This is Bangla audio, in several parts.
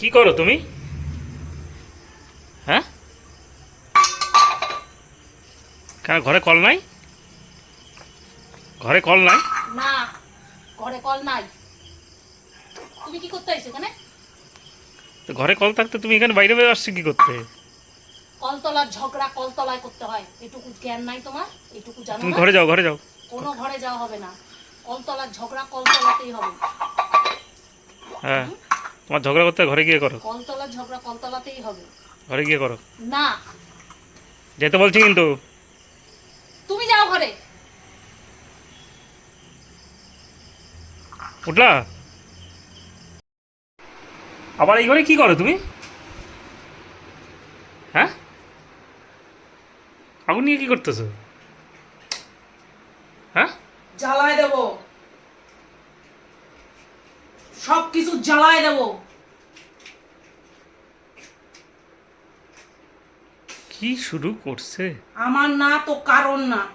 কি করো তুমি? হ্যাঁ? কেন ঘরে কল নাই? ঘরে কল নাই? না ঘরে কল নাই। তুমি কি করতে আইছো এখানে? তো ঘরে কল থাকতে তুমি এখানে বাইরে বাইরে আসছো কি করতে? কলতলার ঝগড়া কলতলায় করতে হয়। এটুকু জ্ঞান নাই তোমার এটুকু জানো তুমি ঘরে যাও ঘরে যাও। কোনো ঘরে যাওয়া হবে না। কলতলার ঝগড়া কলতলাতেই হবে। হ্যাঁ। তোমার ঝগড়া করতে ঘরে গিয়ে করো। কলতলার ঝগড়া কলতলাতেই হবে। ঘরে গিয়ে করো। না। যেতে বলছি কিন্তু। তুমি যাও ঘরে। উঠলা? আবার এই ঘরে কি করো তুমি? হ্যাঁ? আগুন নিয়ে কি করতেছো? হ্যাঁ? জ্বালায় দেব। সব কিছু জ্বালায় দেব। কি শুরু করছে? আমার না তো কারণ না।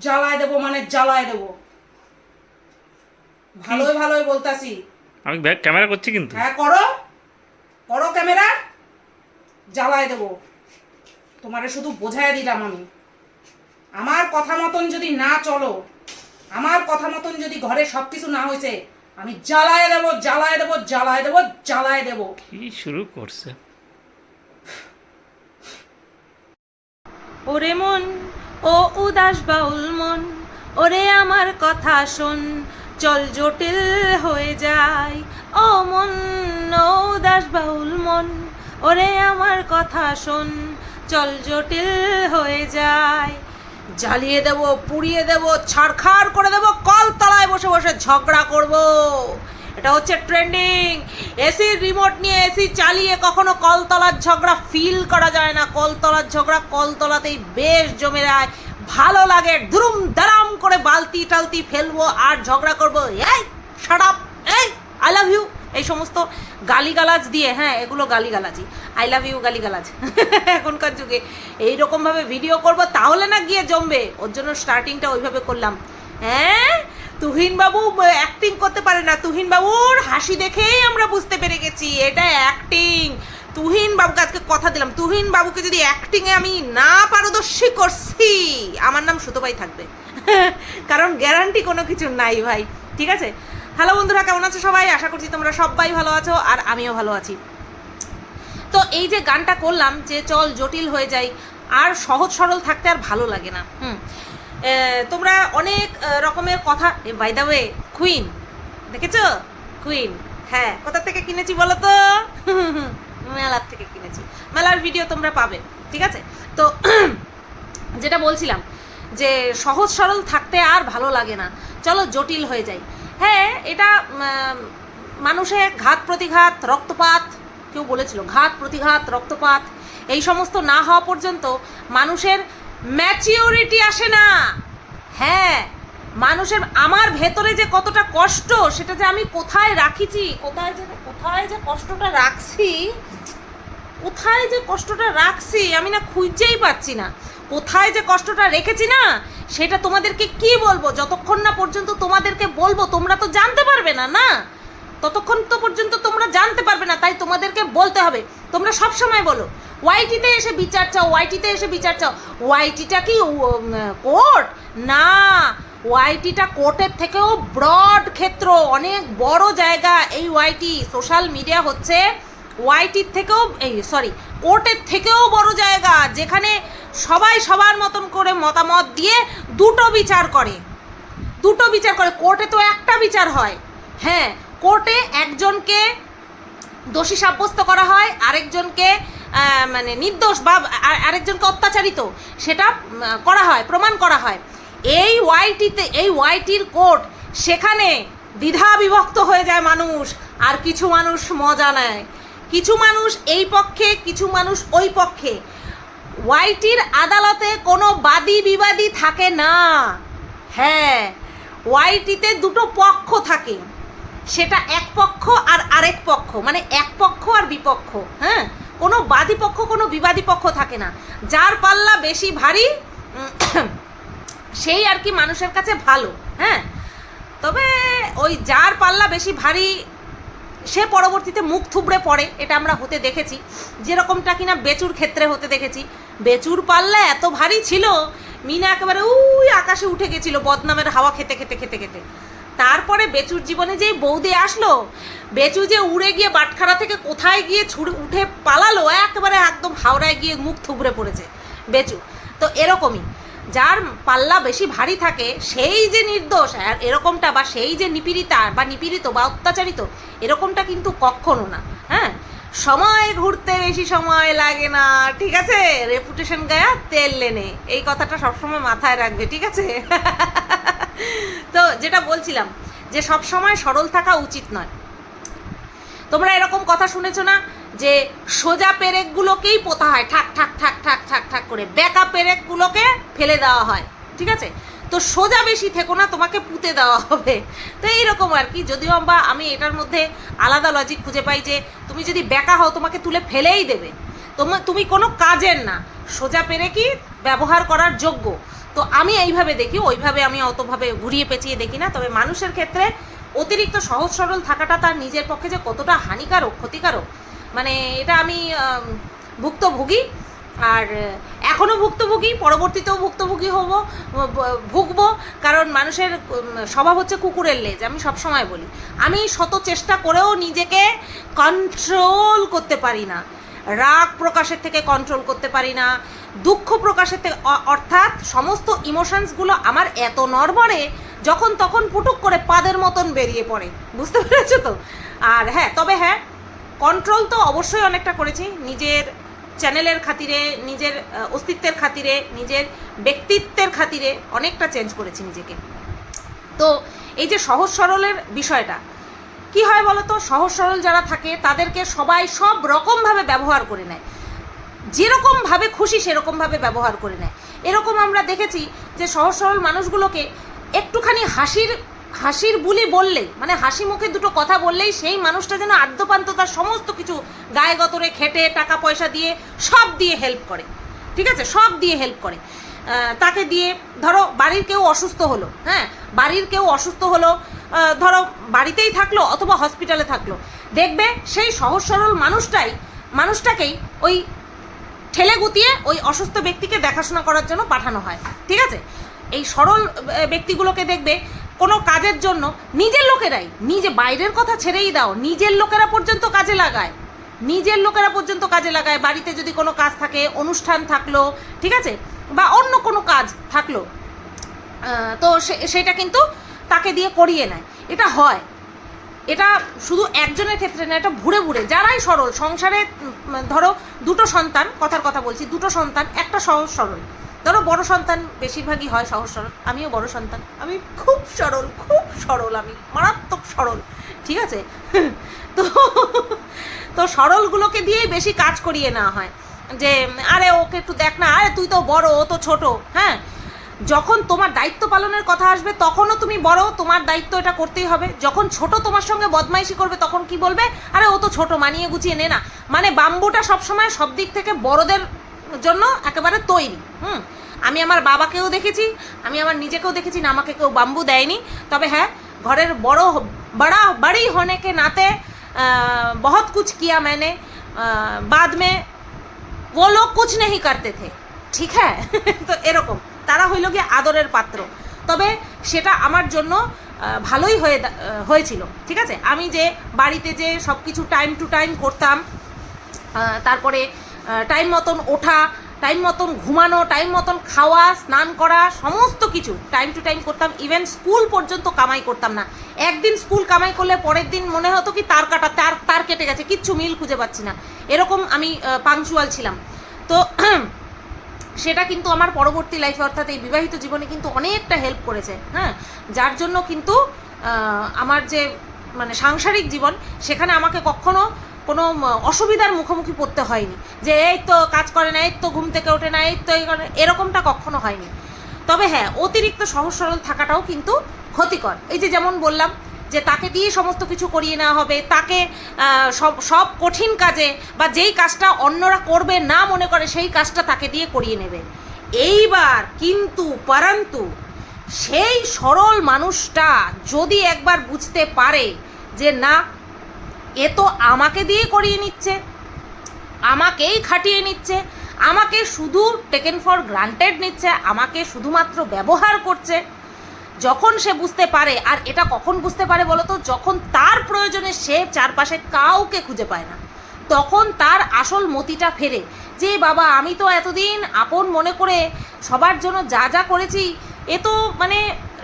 জ্বালায় দেব মানে জ্বালায় দেব। ভালোই ভালোই বলতাছি। আমি ব্যাগ ক্যামেরা করছি কিন্তু। হ্যাঁ করো। করো ক্যামেরা। জ্বালায় দেব। তোমারে শুধু বোঝায় দিলাম আমি। আমার কথা মতন যদি না চলো আমার কথা মতন যদি ঘরে সব কিছু না হয়েছে আমি জ্বালায় দেবো জ্বালায় দেবো জ্বালায় দেবো জ্বালায় দেবো। কি শুরু করছে? ওরে মন, ও উদাস বাউল মন, ওরে আমার কথা শোন, চল জটিল হয়ে যায় ও মন উদাস বাউল মন, ওরে আমার কথা শোন, চল জটিল হয়ে যায় জ্বালিয়ে দেব, পুড়িয়ে দেব, ছাড়খাড় করে দেব, কলতলায় বসে বসে ঝগড়া করব। এটা হচ্ছে ট্রেন্ডিং এসির রিমোট নিয়ে এসি চালিয়ে কখনো কলতলার ঝগড়া ফিল করা যায় না। কলতলার ঝগড়া কলতলাতেই বেশ জমে যায়। ভালো লাগে ধুরুম দারাম করে বালতি টালতি ফেলব আর ঝগড়া করব। এই সারাপ এই আই লাভ ইউ এই সমস্ত গালিগালাজ দিয়ে হ্যাঁ এগুলো গালিগালাজি আই লাভ ইউ গালিগালাজ। এখনকার যুগে। এইরকমভাবে ভিডিও করব, তাহলে না গিয়ে জমবে। ওর জন্য স্টার্টিংটা ওইভাবে করলাম। হ্যাঁ? তুহিন বাবু অ্যাক্টিং করতে পারে না। তুহিন বাবুর হাসি দেখেই আমরা বুঝতে পেরে গেছি, এটা অ্যাক্টিং তুহিন বাবুকে আজকে কথা দিলাম। তুহিন বাবুকে যদি অ্যাক্টিংয়ে আমি না পারদর্শী করছি, আমার নাম সুতোবাই থাকবে। কারণ গ্যারান্টি কোনো কিছু নাই ভাই, ঠিক আছে? হ্যালো বন্ধুরা, কেমন আছো সবাই? আশা করছি তোমরা সবাই ভালো আছো, আর আমিও ভালো আছি। তো এই যে গানটা করলাম, যে চল জটিল হয়ে যাই, আর সহজ সরল থাকতে আর ভালো লাগে না। হুম তোমরা অনেক রকমের কথা বাই দ্য ওয়ে কুইন দেখেছ? কুইন হ্যাঁ কোথা থেকে কিনেছি বলো তো? মেলার থেকে কিনেছি। মেলার ভিডিও তোমরা পাবে, ঠিক আছে? তো, যেটা বলছিলাম, যে সহজ সরল থাকতে আর ভালো লাগে না। চলো, জটিল হয়ে যায় হ্যাঁ এটা মানুষে ঘাত প্রতিঘাত, রক্তপাত, কেউ বলেছিল, ঘাত প্রতিঘাত, রক্তপাত, এই সমস্ত না হওয়া পর্যন্ত মানুষের ম্যাচিওরিটি আসে না। হ্যাঁ মানুষের আমার ভেতরে যে কতটা কষ্ট, সেটা যে আমি কোথায় রাখিছি, কোথায় যে কোথায় যে কষ্টটা রাখছি, কোথায় যে কষ্টটা রাখছি, আমি না খুঁজেই পাচ্ছি না। কোথায় যে কষ্টটা রেখেছি না, সেটা তোমাদেরকে কি বলব? যতক্ষণ না পর্যন্ত তোমাদেরকে বলব, তোমরা তো জানতে পারবে না না? ততক্ষণ তো পর্যন্ত তোমরা জানতে পারবে না, তাই তোমাদেরকে বলতে হবে। তোমরা সব সময় বলো ওয়াইটিতে এসে বিচার চাও ওয়াইটিতে এসে বিচার চাও। ওয়াইটিটা কি কোর্ট? না ওয়াইটিটা কোর্টের থেকেও ব্রড ক্ষেত্র, অনেক বড় জায়গা এই ওয়াইটি সোশ্যাল মিডিয়া হচ্ছে ওয়াইটির থেকেও, এই সরি কোর্টের থেকেও বড় জায়গা, যেখানে সবাই সবার মতন করে মতামত দিয়ে দুটো বিচার করে। দুটো বিচার করে। কোর্টে তো একটা বিচার হয়। হ্যাঁ কোর্টে একজনকে দোষী সাব্যস্ত করা হয়, আরেকজনকে মানে নির্দোষ বা আরেকজনকে অত্যাচারিত, সেটা করা হয়, প্রমাণ করা হয়। এই ওয়াইটিতে, এই ওয়াইটির কোর্ট, সেখানে দ্বিধা বিভক্ত হয়ে যায় মানুষ, আর কিছু মানুষ মজা নেয়। কিছু মানুষ এই পক্ষে, কিছু মানুষ ওই পক্ষে। ওয়াইটির আদালতে কোনো বাদী বিবাদী থাকে না। হ্যাঁ ওয়াইটিতে দুটো পক্ষ থাকে। সেটা এক পক্ষ আর আরেক পক্ষ মানে এক পক্ষ আর বিপক্ষ হ্যাঁ? কোনো বাদী পক্ষ, কোনো বিবাদী পক্ষ থাকে না। যার পাল্লা বেশি ভারী সেই আর কি মানুষের কাছে ভালো হ্যাঁ? তবে ওই যার পাল্লা বেশি ভারী, সে পরবর্তীতে মুখ থুবড়ে পড়ে, এটা আমরা হতে দেখেছি। যেরকমটা কিনা বেচুর ক্ষেত্রে হতে দেখেছি। বেচুর পাল্লা এত ভারী ছিল, মিনা একেবারে উই আকাশে উঠে গেছিল বদনামের হাওয়া খেতে খেতে খেতে খেতে। তারপরে বেচুর জীবনে যেই বৌদি আসলো, বেচু যে উড়ে গিয়ে বাটখারা থেকে কোথায় গিয়ে ছুড়ে, উঠে পালালো, একেবারে একদম হাওড়ায় গিয়ে মুখ থুবড়ে পড়েছে বেচু। তো এরকমই, যার পাল্লা বেশি ভারী থাকে, সেই যে নির্দোষ, আর এরকমটা বা সেই যে নিপীড়িতা বা নিপীড়িত বা অত্যাচারিত, এরকমটা কিন্তু কখনো না হ্যাঁ? সময় ঘুরতে বেশি সময় লাগে না, ঠিক আছে? রেপুটেশন গায়া তেল লেনে, এই কথাটা সবসময় মাথায় রাখবে, ঠিক আছে? তো যেটা বলছিলাম যে সব সময় সরল থাকা উচিত নয়। তোমরা এরকম কথা শুনেছো না যে সোজা পেরেকগুলোকেই পোতা হয়, ঠাক ঠাক ঠাক ঠাক ঠাক ঠাক করে বেকা পেরেকগুলোকে ফেলে দেওয়া হয়, ঠিক আছে? তো সোজা বেশি থেকো না, তোমাকে পুঁতে দেওয়া হবে। তো এইরকম আর কি, যদিও বা আমি এটার মধ্যে আলাদা লজিক খুঁজে পাই যে তুমি যদি বেকা হও, তোমাকে তুলে ফেলেই দেবে। তোমার তুমি কোনো কাজের না, সোজা পেরেকই ব্যবহার করার যোগ্য। তো আমি এইভাবে দেখি, ওইভাবে আমি অতভাবে ঘুরিয়ে পেঁচিয়ে দেখি না। তবে মানুষের ক্ষেত্রে অতিরিক্ত সহজ সরল থাকাটা তার নিজের পক্ষে যে কতটা হানিকারক, ক্ষতিকারক মানে এটা আমি ভুক্তভোগী। আর এখনও ভুক্তভোগী, পরবর্তীতেও ভুক্তভোগী হব ভুগব, কারণ মানুষের স্বভাব হচ্ছে কুকুরের লেজ, আমি সব সময় বলি। আমি শত চেষ্টা করেও নিজেকে কন্ট্রোল করতে পারি না। রাগ প্রকাশের থেকে কন্ট্রোল করতে পারি না। দুঃখ প্রকাশের অর্থাৎ সমস্ত ইমোশনসগুলো আমার এত নড়বড়ে, যখন তখন পুটুক করে পাদের মতন বেরিয়ে পড়ে। বুঝতে পেরেছ তো? আর হ্যাঁ তবে হ্যাঁ কন্ট্রোল তো অবশ্যই অনেকটা করেছি। নিজের চ্যানেলের খাতিরে, নিজের অস্তিত্বের খাতিরে, নিজের ব্যক্তিত্বের খাতিরে অনেকটা চেঞ্জ করেছি নিজেকে। তো এই যে সহজ সরলের বিষয়টা, কি হয় বলো তো সহজ সরল যারা থাকে, তাদেরকে সবাই সব রকমভাবে ব্যবহার করে নেয়। যেরকমভাবে খুশি সেরকমভাবে ব্যবহার করে নেয়। এরকম আমরা দেখেছি যে সহজ সরল মানুষগুলোকে একটুখানি হাসির হাসির বুলি বললেই মানে হাসি মুখে দুটো কথা বললেই সেই মানুষটা যেন আদ্যপান্ত তার সমস্ত কিছু গায়ে গতরে খেটে, টাকা পয়সা দিয়ে, সব দিয়ে হেল্প করে। ঠিক আছে? সব দিয়ে হেল্প করে। তাকে দিয়ে ধরো বাড়ির কেউ অসুস্থ হলো হ্যাঁ? বাড়ির কেউ অসুস্থ হলো ধরো বাড়িতেই থাকল অথবা হসপিটালে থাকল। দেখবে সেই সহজ সরল মানুষটাই, মানুষটাকেই ওই ঠেলে গুতিয়ে ওই অসুস্থ ব্যক্তিকে দেখাশোনা করার জন্য পাঠানো হয়। ঠিক আছে? এই সরল ব্যক্তিগুলোকে দেখবে কোনো কাজের জন্য নিজের লোকেরাই, নিজে বাইরের কথা ছেড়েই দাও, নিজের লোকেরা পর্যন্ত কাজে লাগায়। নিজের লোকেরা পর্যন্ত কাজে লাগায়, বাড়িতে যদি কোনো কাজ থাকে, অনুষ্ঠান থাকল, ঠিক আছে? বা অন্য কোনো কাজ থাকল তো সেটা কিন্তু তাকে দিয়ে করিয়ে নেয়। এটা হয়। এটা শুধু একজনের ক্ষেত্রে না, এটা ভুরে ভুরে, যারাই সরল, সংসারে ধরো দুটো সন্তান, কথার কথা বলছি, দুটো সন্তান, একটা সহজ সরল। ধরো বড় সন্তান বেশিরভাগই হয় সহজ সরল, আমিও বড় সন্তান, আমি খুব সরল খুব সরল, আমি মারাত্মক সরল, ঠিক আছে? তো তো সরলগুলোকে দিয়েই বেশি কাজ করিয়ে নেওয়া হয়, যে, আরে ওকে একটু দেখ না, আরে তুই তো বড়, ও তো ছোট হ্যাঁ? যখন তোমার দায়িত্ব পালনের কথা আসবে তখনও তুমি বড় তোমার দায়িত্ব এটা করতেই হবে যখন ছোট তোমার সঙ্গে বদমাইশি করবে তখন কি বলবে আরে ও তো ছোট মানিয়ে গুছিয়ে নে না মানে বাম্বুটা সবসময় সব দিক থেকে বড়দের জন্য একেবারে তৈরি হুম আমি আমার বাবাকেও দেখেছি আমি আমার নিজেকেও দেখেছি না আমাকে কেউ বাম্বু দেয়নি তবে হ্যাঁ ঘরের বড় হ- बड़ा बड़ी होने के नाते अ, बहुत कुछ किया मैंने अ, बाद में वो लोग कुछ नहीं करते थे ঠিক হ্যাঁ তো এরকম তারা হইল গিয়ে আদরের পাত্র। তবে সেটা আমার জন্য ভালোই হয়ে হয়েছিল, ঠিক আছে? আমি যে বাড়িতে যে সব কিছু টাইম টু টাইম করতাম তারপরে টাইম মতন ওঠা টাইম মতন ঘুমানো টাইম মতন খাওয়া, স্নান করা, সমস্ত কিছু টাইম টু টাইম করতাম। ইভেন স্কুল পর্যন্ত কামাই করতাম না। একদিন স্কুল কামাই করলে পরের দিন মনে হতো কি তার কাটা, তার তার কেটে গেছে, কিচ্ছু মিল খুঁজে পাচ্ছি না। এরকম আমি পাংচুয়াল ছিলাম। তো সেটা কিন্তু আমার পরবর্তী লাইফে অর্থাৎ এই বিবাহিত জীবনে কিন্তু অনেকটা হেল্প করেছে হ্যাঁ? যার জন্য কিন্তু আমার যে মানে সাংসারিক জীবন, সেখানে আমাকে কখনো কোনো অসুবিধার মুখোমুখি পড়তে হয়নি। যে এই তো কাজ করে না, এই তো ঘুম থেকে ওঠে না, এই তো এরকমটা কখনো হয়নি। তবে হ্যাঁ অতিরিক্ত সহজ সরল থাকাটাও কিন্তু ক্ষতিকর। এই যে যেমন বললাম যে তাকে দিয়ে সমস্ত কিছু করিয়ে নেওয়া হবে, তাকে সব সব কঠিন কাজে বা যেই কাজটা অন্যরা করবে না মনে করে, সেই কাজটা তাকে দিয়ে করিয়ে নেবে। এইবার কিন্তু, পরন্তু, সেই সরল মানুষটা যদি একবার বুঝতে পারে যে না, এ তো আমাকে দিয়ে করিয়ে নিচ্ছে, আমাকেই খাটিয়ে নিচ্ছে, আমাকে শুধু টেকেন ফর গ্রান্টেড নিচ্ছে, আমাকে শুধুমাত্র ব্যবহার করছে যখন সে বুঝতে পারে, আর এটা কখন বুঝতে পারে বলো তো? যখন তার প্রয়োজনে সে চারপাশে কাউকে খুঁজে পায় না। তখন তার আসল মতিটা ফেরে যে, বাবা, আমি তো এতদিন আপন মনে করে সবার জন্য যা যা করেছি, এ তো মানে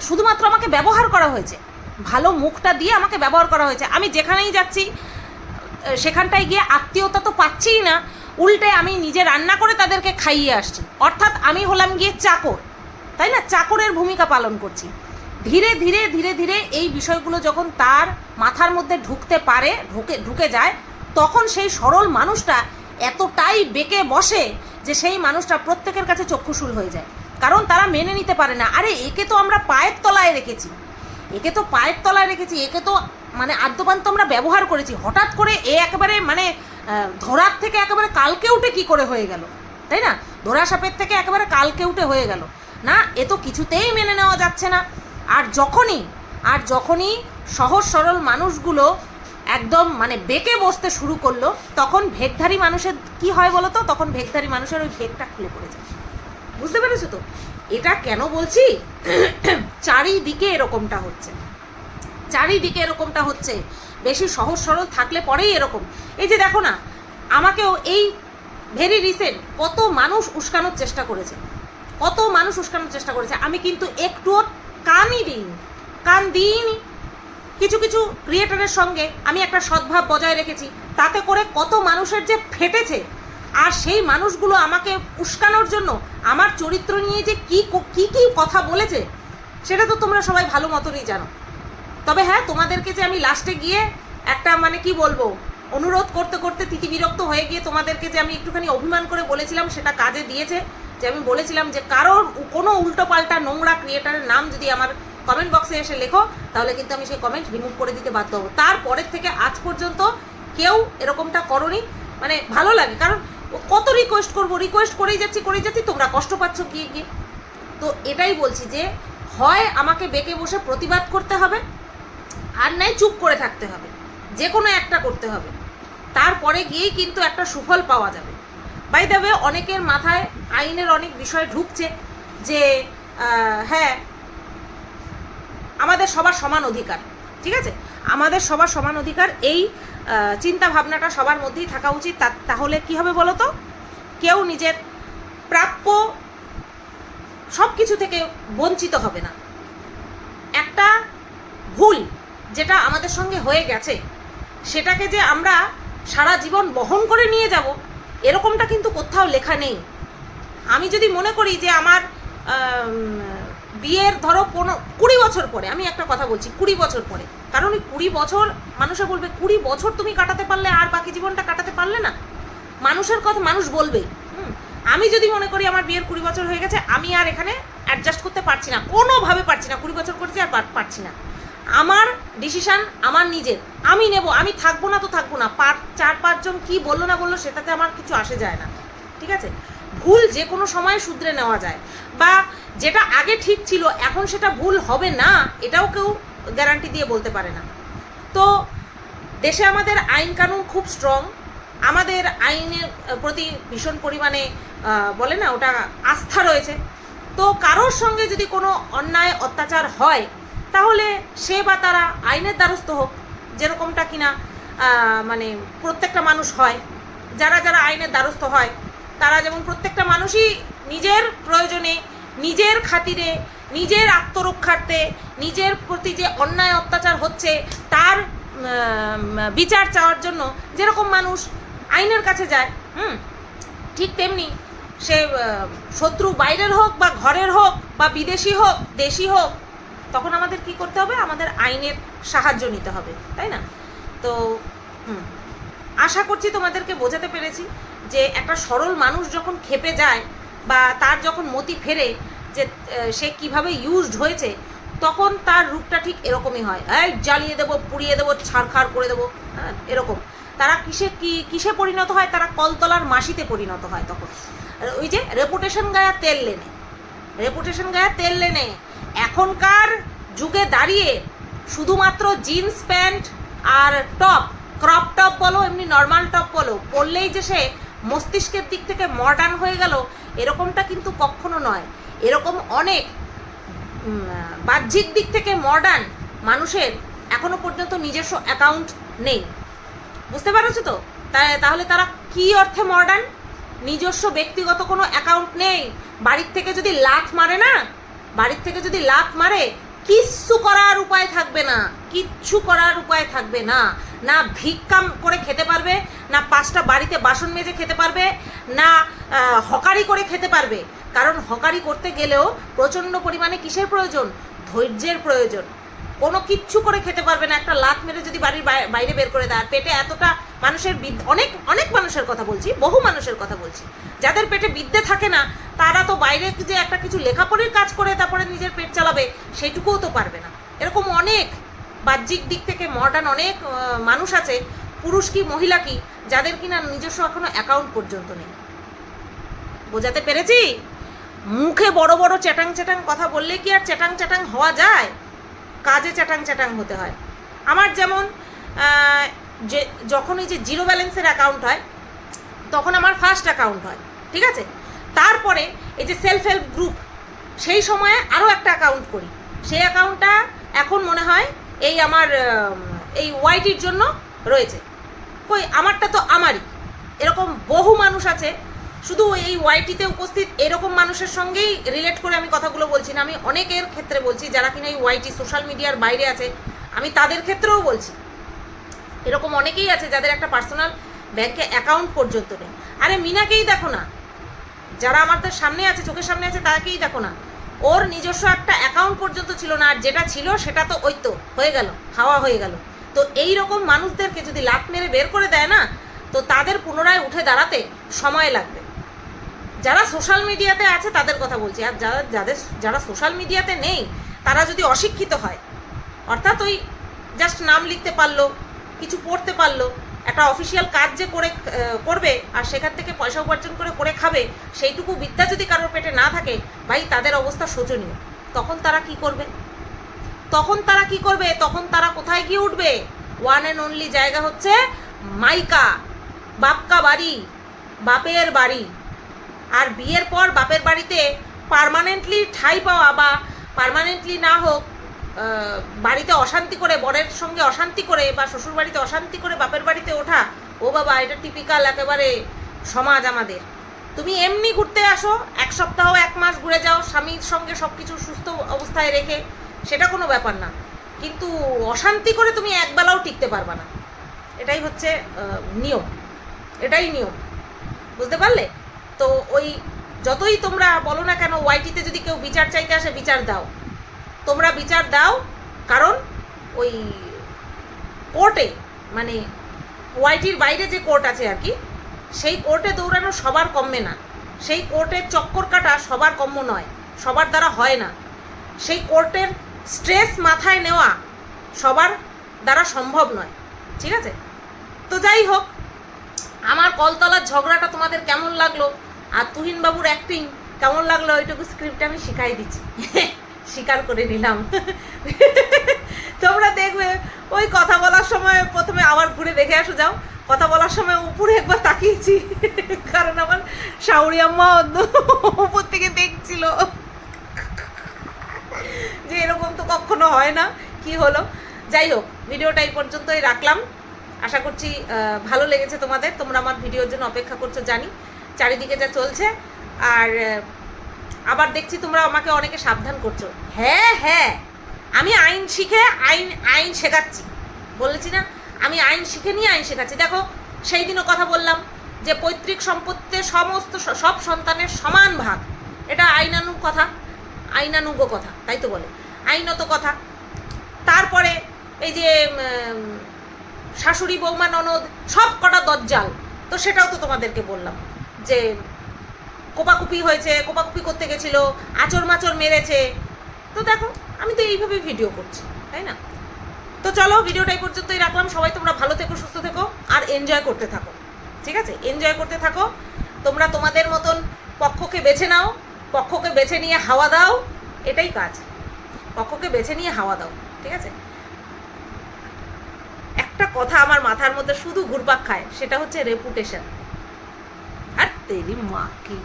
শুধুমাত্র আমাকে ব্যবহার করা হয়েছে। ভালো মুখটা দিয়ে আমাকে ব্যবহার করা হয়েছে। আমি যেখানেই যাচ্ছি, সেখানটায় গিয়ে আত্মীয়তা তো পাচ্ছিই না। উল্টে আমি নিজে রান্না করে তাদেরকে খাইয়ে আসছি। অর্থাৎ আমি হলাম গিয়ে চাকর। তাই না? চাকরের ভূমিকা পালন করছি। ধীরে ধীরে ধীরে ধীরে এই বিষয়গুলো যখন তার মাথার মধ্যে ঢুকতে পারে, ঢুকে ঢুকে যায়, তখন সেই সরল মানুষটা এতটাই বেঁকে বসে যে সেই মানুষটা প্রত্যেকের কাছে চক্ষুশূল হয়ে যায়। কারণ তারা মেনে নিতে পারে না, আরে একে তো আমরা পায়ের তলায় রেখেছি, একে তো পায়ের তলায় রেখেছি, একে তো মানে আদ্যপান্ত আমরা ব্যবহার করেছি, হঠাৎ করে এ একেবারে মানে ধরার থেকে একেবারে কালকে উঠে কি করে হয়ে গেল, তাই না? ধরা সাপের থেকে একেবারে কালকে উঠে হয়ে গেল। না, এ তো কিছুতেই মেনে নেওয়া যাচ্ছে না। আর যখনই আর যখনই সহজ সরল মানুষগুলো একদম মানে বেঁকে বসতে শুরু করল, তখন ভেগধারী মানুষের কি হয় বলো তো? তখন ভেগধারী মানুষের ওই ভেগটা খুলে পড়ে যায়। বুঝতে পেরেছ তো? এটা কেন বলছি? চারিদিকে এরকমটা হচ্ছে। চারিদিকে এরকমটা হচ্ছে। বেশি সহজ সরল থাকলে পরেই এরকম। এই যে দেখো না, আমাকেও এই ভেরি রিসেন্ট কত মানুষ উস্কানোর চেষ্টা করেছে। কত মানুষ উস্কানোর চেষ্টা করেছে। আমি কিন্তু একটুও কানই দিইনি কান দিইনি কিছু কিছু ক্রিয়েটারের সঙ্গে আমি একটা সদ্ভাব বজায় রেখেছি। তাতে করে কত মানুষের যে ফেটেছে, আর সেই মানুষগুলো আমাকে উস্কানোর জন্য আমার চরিত্র নিয়ে যে কী ক- কী কথা বলেছে, সেটা তো তোমরা সবাই ভালো মতনই জানো। তবে হ্যাঁ তোমাদেরকে যে আমি লাস্টে গিয়ে একটা মানে কি বলব, অনুরোধ করতে করতে তিতি বিরক্ত হয়ে গিয়ে তোমাদেরকে যে আমি একটুখানি অভিমান করে বলেছিলাম, সেটা কাজে দিয়েছে। যে আমি বলেছিলাম যে কারোর কোনো উল্টোপাল্টা নোংরা ক্রিয়েটারের নাম যদি আমার কমেন্ট বক্সে এসে লেখো, তাহলে কিন্তু আমি সেই কমেন্ট রিমুভ করে দিতে বাধ্য হব। তারপরের থেকে আজ পর্যন্ত কেউ এরকমটা করনি। মানে ভালো লাগে, কারণ কত রিকোয়েস্ট করব রিকোয়েস্ট করেই যাচ্ছি করেই যাচ্ছি, তোমরা কষ্ট পাচ্ছ গিয়ে গিয়ে। তো এটাই বলছি যে, হয় আমাকে বেঁকে বসে প্রতিবাদ করতে হবে, আর নাই চুপ করে থাকতে হবে যে কোনো একটা করতে হবে। তারপরে গিয়েই কিন্তু একটা সুফল পাওয়া যাবে। বাই দ্য ওয়ে অনেকের মাথায় আইনের অনেক বিষয় ঢুকছে যে হ্যাঁ আমাদের সবার সমান অধিকার, ঠিক আছে? আমাদের সবার সমান অধিকার, এই চিন্তা ভাবনাটা সবার মধ্যেই থাকা উচিত। তা- তাহলে কি হবে বলো তো কেউ নিজের প্রাপ্য সব কিছু থেকে বঞ্চিত হবে না। একটা ভুল যেটা আমাদের সঙ্গে হয়ে গেছে, সেটাকে যে আমরা সারা জীবন বহন করে নিয়ে যাব এরকমটা কিন্তু কোথাও লেখা নেই। আমি যদি মনে করি যে আমার বিয়ের ধরো পনেরো, কুড়ি বছর পরে, আমি একটা কথা বলছি, কুড়ি বছর পরে। কারণ ওই কুড়ি বছর, মানুষে বলবে, কুড়ি বছর তুমি কাটাতে পারলে আর বাকি জীবনটা কাটাতে পারলে না। মানুষের কথা মানুষ বলবে হুম। আমি যদি মনে করি আমার বিয়ের কুড়ি বছর হয়ে গেছে, আমি আর এখানে অ্যাডজাস্ট করতে পারছি না, কোনোভাবে পারছি না, কুড়ি বছর করছি আর পারছি না। আমার ডিসিশন আমার নিজের। আমি নেব, আমি থাকব না তো থাকব না। পার চার, পাঁচজন কি বলল না বলল সেটাতে আমার কিছু আসে যায় না। ঠিক আছে? ভুল যে কোনো সময় শুধরে নেওয়া যায়। বা যেটা আগে ঠিক ছিল, এখন সেটা ভুল হবে না, এটাও কেউ গ্যারান্টি দিয়ে বলতে পারে না। তো দেশে আমাদের আইন কানুন খুব স্ট্রং আমাদের আইনের প্রতি ভীষণ পরিমাণে বলে না, ওটা আস্থা রয়েছে। তো কারোর সঙ্গে যদি কোনো অন্যায়, অত্যাচার হয় তাহলে সে বা তারা আইনের দ্বারস্থ হোক, যেরকমটা কিনা মানে প্রত্যেকটা মানুষ হয়। যারা যারা আইনের দ্বারস্থ হয়, তারা যেমন প্রত্যেকটা মানুষই নিজের প্রয়োজনে, নিজের খাতিরে, নিজের আত্মরক্ষার্থে, নিজের প্রতি যে অন্যায় অত্যাচার হচ্ছে, তার বিচার চাওয়ার জন্য যেরকম মানুষ আইনের কাছে যায়, হুম, ঠিক তেমনি সে শত্রু বাইরের হোক বা ঘরের হোক বা বিদেশি হোক, দেশি হোক তখন আমাদের কি করতে হবে? আমাদের আইনের সাহায্য নিতে হবে, তাই না? তো আশা করছি তোমাদেরকে বোঝাতে পেরেছি যে একটা সরল মানুষ যখন খেপে যায় বা তার যখন মতি ফেরে যে সে কীভাবে ইউজড হয়েছে, তখন তার রূপটা ঠিক এরকমই হয়। এই জ্বালিয়ে দেবো, পুড়িয়ে দেবো, ছাড়খাড় করে দেবো হ্যাঁ এরকম। তারা কিসে কি, কিসে পরিণত হয়? তারা কলতলার মাসিতে পরিণত হয় তখন। ওই যে রেপুটেশন গায়া তেল লেনে রেপুটেশন গায়া তেল লেনে এখনকার যুগে দাঁড়িয়ে শুধুমাত্র জিন্স প্যান্ট আর টপ, ক্রপ টপ বলো, এমনি নর্মাল টপ বলো, পরলেই যে সে মস্তিষ্কের দিক থেকে মডার্ন হয়ে গেল, এরকমটা কিন্তু কখনো নয়। এরকম অনেক বাহ্যিক দিক থেকে মডার্ন মানুষের এখনও পর্যন্ত নিজস্ব অ্যাকাউন্ট নেই। বুঝতে পারছ তো? তাহলে তারা কি অর্থে মডার্ন নিজস্ব ব্যক্তিগত কোনো অ্যাকাউন্ট নেই? বাড়ির থেকে যদি লাথ মারে না বাড়ির থেকে যদি লাফ মারে, কিচ্ছু করার উপায় থাকবে না, কিচ্ছু করার উপায় থাকবে না। না ভিক্ষাম করে খেতে পারবে, না পাঁচটা বাড়িতে বাসন মেজে খেতে পারবে, না হকারি করে খেতে পারবে। কারণ হকারি করতে গেলেও প্রচণ্ড পরিমাণে কিসের প্রয়োজন? ধৈর্যের প্রয়োজন। কোনো কিচ্ছু করে খেতে পারবে না। একটা লাত মেরে যদি বাড়ির বাইরে বের করে দেয়, আর পেটে এতটা মানুষের অনেক অনেক মানুষের কথা বলছি, বহু মানুষের কথা বলছি। যাদের পেটে বিদ্যে থাকে না, তারা তো বাইরে যে একটা কিছু লেখাপড়ির কাজ করে তারপরে নিজের পেট চালাবে সেইটুকুও তো পারবে না। এরকম অনেক বাহ্যিক দিক থেকে মডার্ন অনেক মানুষ আছে, পুরুষ কি, মহিলা কি, যাদের কিনা নিজস্ব এখনও অ্যাকাউন্ট পর্যন্ত নেই। বোঝাতে পেরেছি? মুখে বড় বড় চ্যাটাং চ্যাটাং কথা বললে কি আর চ্যাটাং চ্যাটাং হওয়া যায়? কাজে চ্যাটাং চ্যাটাং হতে হয়। আমার যেমন যে, যখন এই যে জিরো ব্যালেন্সের অ্যাকাউন্ট হয়, তখন আমার ফার্স্ট অ্যাকাউন্ট হয়, ঠিক আছে? তারপরে এই যে সেলফ হেল্প গ্রুপ সেই সময়ে আরও একটা অ্যাকাউন্ট করি। সেই অ্যাকাউন্টটা এখন মনে হয় এই আমার এই ওয়াইটির জন্য রয়েছে। কই, আমারটা তো আমারই। এরকম বহু মানুষ আছে শুধু এই ওয়াইটিতে উপস্থিত এরকম মানুষের সঙ্গেই রিলেট করে আমি কথাগুলো বলছি না, আমি অনেকের ক্ষেত্রে বলছি যারা কিনা এই ওয়াইটি সোশ্যাল মিডিয়ার বাইরে আছে, আমি তাদের ক্ষেত্রেও বলছি। এরকম অনেকেই আছে যাদের একটা পার্সোনাল ব্যাংকে অ্যাকাউন্ট পর্যন্ত নেই। আরে মিনাকেই দেখো না। যারা আমাদের সামনে আছে, চোখের সামনে আছে, তাকেই দেখো না। ওর নিজস্ব একটা অ্যাকাউন্ট পর্যন্ত ছিল না, আর যেটা ছিল সেটা তো ওই তো, হয়ে গেল, হাওয়া হয়ে গেল। তো এই রকম মানুষদেরকে যদি লাত মেরে বের করে দেয় না, তো তাদের পুনরায় উঠে দাঁড়াতে সময় লাগবে। যারা সোশ্যাল মিডিয়াতে আছে তাদের কথা বলছি। আর যারা, যাদের, যারা সোশ্যাল মিডিয়াতে নেই, তারা যদি অশিক্ষিত হয়, অর্থাৎ ওই জাস্ট নাম লিখতে পারল, কিছু পড়তে পারল, একটা অফিসিয়াল কাজ যে করে করবে, আর সেখান থেকে পয়সা উপার্জন করে করে খাবে, সেইটুকু বিদ্যা যদি কারোর পেটে না থাকে, ভাই তাদের অবস্থা শোচনীয়। তখন তারা কি করবে? তখন তারা কি করবে? তখন তারা কোথায় গিয়ে উঠবে? ওয়ান অ্যান্ড অনলি জায়গা হচ্ছে মাইকা, বাপকা বাড়ি, বাপের বাড়ি। আর বিয়ের পর বাপের বাড়িতে পার্মানেন্টলি ঠাঁই পাওয়া বা পার্মানেন্টলি না হোক বাড়িতে অশান্তি করে, বরের সঙ্গে অশান্তি করে বা শ্বশুর বাড়িতে অশান্তি করে বাপের বাড়িতে ওঠা, ও বাবা, এটা টিপিক্যাল একেবারে সমাজ আমাদের। তুমি এমনি ঘুরতে আসো, এক সপ্তাহ, এক মাস ঘুরে যাও, স্বামীর সঙ্গে সব কিছু সুস্থ অবস্থায় রেখে, সেটা কোনো ব্যাপার না। কিন্তু অশান্তি করে তুমি একবেলাও টিকতে পারবে না। এটাই হচ্ছে নিয়ম। এটাই নিয়ম। বুঝতে পারলে? তো ওই যতই তোমরা বলো না কেন ওয়াইটিতে যদি কেউ বিচার চাইতে আসে, বিচার দাও। তোমরা বিচার দাও, কারণ ওই কোর্টে মানে ওয়াইটির বাইরে যে কোর্ট আছে আর কি, সেই কোর্টে দৌড়ানো সবার কমবে না। সেই কোর্টের চক্কর কাটা সবার কম্য নয়, সবার দ্বারা হয় না। সেই কোর্টের স্ট্রেস মাথায় নেওয়া সবার দ্বারা সম্ভব নয়, ঠিক আছে? তো যাই হোক, আমার কলতলার ঝগড়াটা তোমাদের কেমন লাগল? আর তুহিন বাবুর অ্যাক্টিং কেমন লাগল ওইটুকু স্ক্রিপ্ট আমি শিখাই দিচ্ছি। স্বীকার করে নিলাম। তোমরা দেখবে, ওই কথা বলার সময় প্রথমে আবার ঘুরে দেখে আসো, যাও। কথা বলার সময় উপরে একবার তাকিয়েছি, কারণ আমার শাউরি আম্মা উপর থেকে দেখছিল। যে এরকম তো কখনো হয় না, কি হলো? যাই হোক, ভিডিওটা এই পর্যন্তই রাখলাম। আশা করছি ভালো লেগেছে তোমাদের। তোমরা আমার ভিডিওর জন্য অপেক্ষা করছ, জানি। চারিদিকে যা চলছে। আর আবার দেখছি তোমরা আমাকে অনেকে সাবধান করছ। হ্যাঁ হ্যাঁ আমি আইন শিখে আইন আইন শেখাচ্ছি। বলেছি না? আমি আইন শিখে নিয়ে আইন শেখাচ্ছি। দেখো, সেই দিনও কথা বললাম যে পৈতৃক সম্পত্তিতে সমস্ত সব সন্তানের সমান ভাগ। এটা আইনানু কথা আইনানুগ কথা, তাই তো বলে। আইনত কথা। তারপরে এই যে শাশুড়ি, বৌমা, ননদ, সব কটা দজ্জাল। তো সেটাও তো তোমাদেরকে বললাম। যে কোপাকুপি হয়েছে, কোপাকুপি করতে গেছিল আচর মাচর মেরেছে। তো দেখো, আমি তো এইভাবে ভিডিও করছি, তাই না? তো চলো ভিডিওটা এই পর্যন্তই রাখলাম। সবাই তোমরা ভালো থেকো, সুস্থ থেকো, আর এনজয় করতে থাকো, ঠিক আছে? এনজয় করতে থাকো। তোমরা তোমাদের মতন পক্ষকে বেছে নাও, পক্ষকে বেছে নিয়ে হাওয়া দাও, এটাই কাজ। পক্ষকে বেছে নিয়ে হাওয়া দাও, ঠিক আছে? একটা কথা আমার মাথার মধ্যে শুধু ঘুরপাক খায়, সেটা হচ্ছে রেপুটেশন আর তেরি মা কি